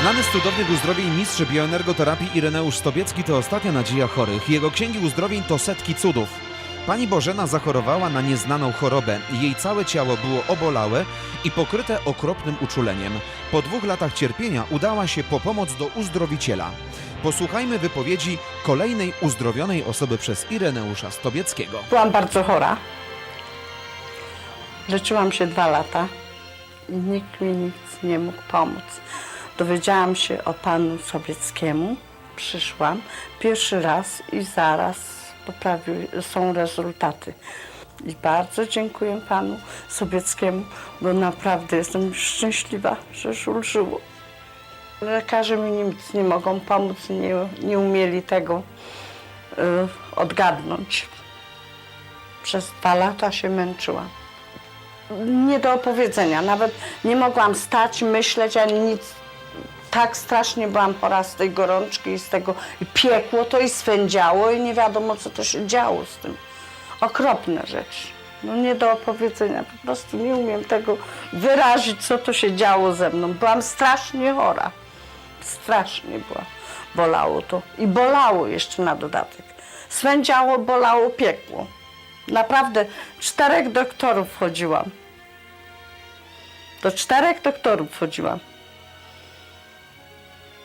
Znany z cudownych uzdrowień mistrz bioenergoterapii Ireneusz Stobiecki to ostatnia nadzieja chorych. Jego księgi uzdrowień to setki cudów. Pani Bożena zachorowała na nieznaną chorobę. Jej całe ciało było obolałe i pokryte okropnym uczuleniem. Po dwóch latach cierpienia udała się po pomoc do uzdrowiciela. Posłuchajmy wypowiedzi kolejnej uzdrowionej osoby przez Ireneusza Stobieckiego. Byłam bardzo chora. Leczyłam się dwa lata nikt mi nic nie mógł pomóc. Dowiedziałam się o panu Sobieckiemu. Przyszłam pierwszy raz i zaraz poprawił, są rezultaty. I bardzo dziękuję panu Sobieckiemu, bo naprawdę jestem szczęśliwa, że ulżyło. Lekarze mi nic nie mogą pomóc, nie, nie umieli tego y, odgadnąć. Przez dwa lata się męczyłam. Nie do opowiedzenia, nawet nie mogłam stać, myśleć ani nic. Tak strasznie byłam chora z tej gorączki i z tego i piekło to i swędziało i nie wiadomo co to się działo z tym. Okropna rzecz. No nie do opowiedzenia, po prostu nie umiem tego wyrazić, co to się działo ze mną. Byłam strasznie chora. Strasznie była. Bolało to. I bolało jeszcze na dodatek. Swędziało, bolało, piekło. Naprawdę czterech doktorów chodziłam. Do czterech doktorów chodziłam.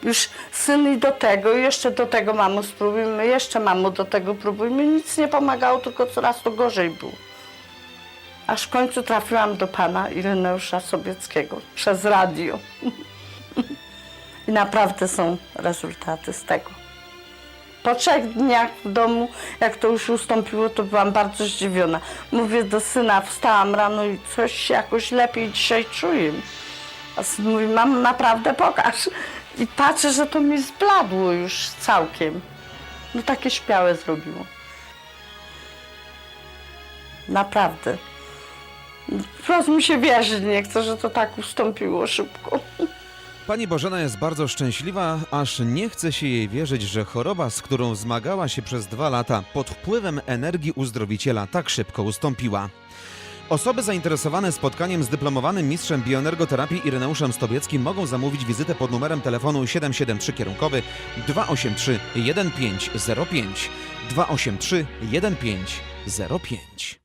Już syn i do tego, i jeszcze do tego mamo spróbujmy, jeszcze mamo do tego próbujmy. Nic nie pomagało, tylko coraz to gorzej było. Aż w końcu trafiłam do pana Ireneusza Sobieckiego przez radio. I naprawdę są rezultaty z tego. Po trzech dniach w domu, jak to już ustąpiło, to byłam bardzo zdziwiona. Mówię do syna, wstałam rano i coś się jakoś lepiej dzisiaj czuję. A mówi, mam naprawdę pokaż. I patrzę, że to mi zbladło już całkiem. No takie śpiałe zrobiło. Naprawdę. Wprost mi się wierzyć nie że to tak ustąpiło szybko. Pani Bożena jest bardzo szczęśliwa, aż nie chce się jej wierzyć, że choroba, z którą zmagała się przez dwa lata, pod wpływem energii uzdrowiciela tak szybko ustąpiła. Osoby zainteresowane spotkaniem z dyplomowanym mistrzem bioenergoterapii Ireneuszem Stobieckim mogą zamówić wizytę pod numerem telefonu 773 kierunkowy 283 1505 283 1505